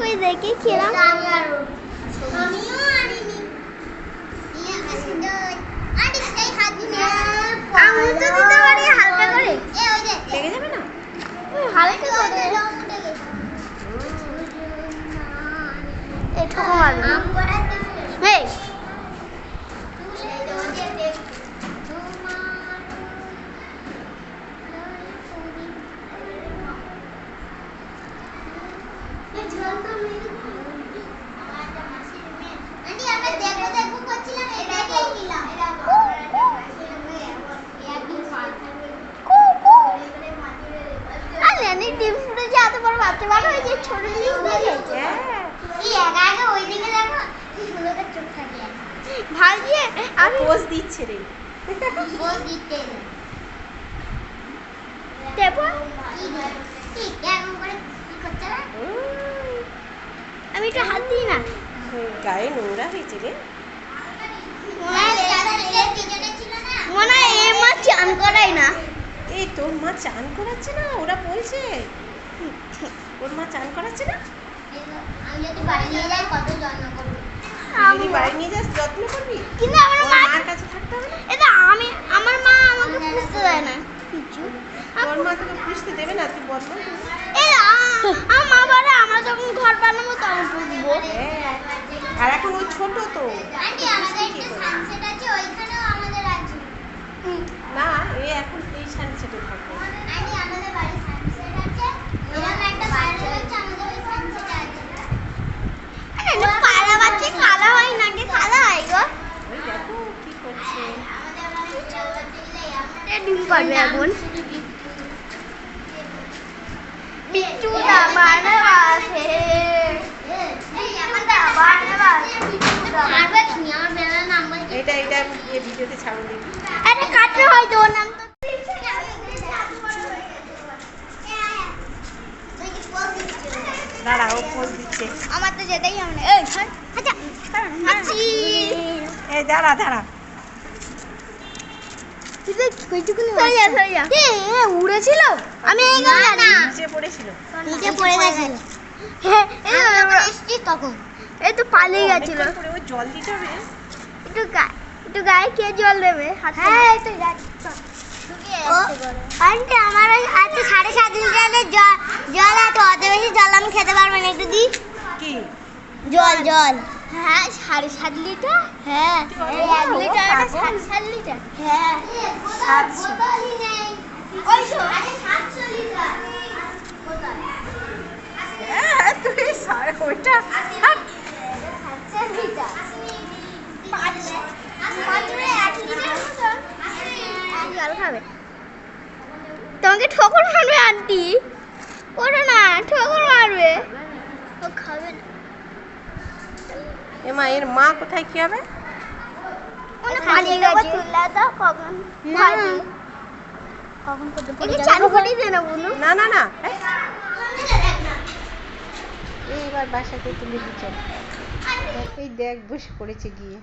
কই দেখে খেলাম আমি তো দিতে পারি হালকা করে লেগে যাবে না হালকা করে রং ডিম ফুটেছে এত বড় বাচ্চা বার হয়েছে ছোট ডিম ফুটেছে হ্যাঁ ভাজিয়ে আমি পোজ দিচ্ছে রে দেবো উম, আমি একটু হাত দিই না। গায়ে নোংরা হয়েছে রে। মনে হয় এ মাছ চান করাই না। এই তোর মা চান করাচ্ছে না ওরা বলছে। ওর মা চান করাচ্ছে না? আমি যদি বাড়ি নিয়ে যাই কত যত্ন করব? যদি বাড়ি নিয়ে যাস যত্ন করবি? কিন্তু আমার মা মার কাছে থাকতে হবে না? এটা আমি আমার মা আমাকে দেয় না। কিছু? তোর মা তোকে পুষতে দেবে না তুই আমার মা? বলে আমরা যখন ঘর বানাবো তখন পুষবো হ্যাঁ আর এখন ও ছোট তো। না এ এখন এই সানসেটে থাকবে আন্টি আমাদের বাড়ি সানসেট আছে এরকম একটা বাইরে হচ্ছে আমাদের ওই সানসেট আছে পাড়া বাচ্চা কালো হয় নাকি সাদা হয় গো ওই দেখো কি করছে আমাদের বাড়ি চলতে দিলে এ ডিম পারবে এখন। বাসে আমার এটা এটা ভিডিওতে ছাড়ো দেখি। আরে কাটতে তো ওর নাম তো দাঁড়া ও পোজ দিচ্ছে। আমার তো যেতেই হবে না। এই আচ্ছা এই দাঁড়া দাঁড়া। উড়েছিল? আমি এই না, জানি না। নিচে পড়েছিল। নিচে পড়ে গেছিল হ্যাঁ এই তো আমরা- এসছি তখন। এই তো পালিয়ে গেছিল অনেকক্ষণ পরে ওই জল দিতে হবে। একটু গায়ে একটু গায়ে কে জল দেবে? হ্যাঁ এই তো আন্টি আমার ওই আজকে সাড়ে সাত লিটারের জল জল আছে অত বেশি জল আমি খেতে পারব না। একটু দি। কি? জল জল। হ্যাঁ সাড়ে সাত লিটার? হ্যাঁ। এক লিটার সাড়ে সাত লিটার। হ্যাঁ সাতশো। হ্যাঁ ওইটা। জল খাবে। তোমাকে ঠোকর মারবে আন্টি। ওটা না ঠোকর মারবে। ও খাবে না। এমা এর মা কোথায় কি হবে? না। না না এই। এইবার বাসাতে তুলে দিচ্ছে এই দেখ বসে পড়েছে গিয়ে।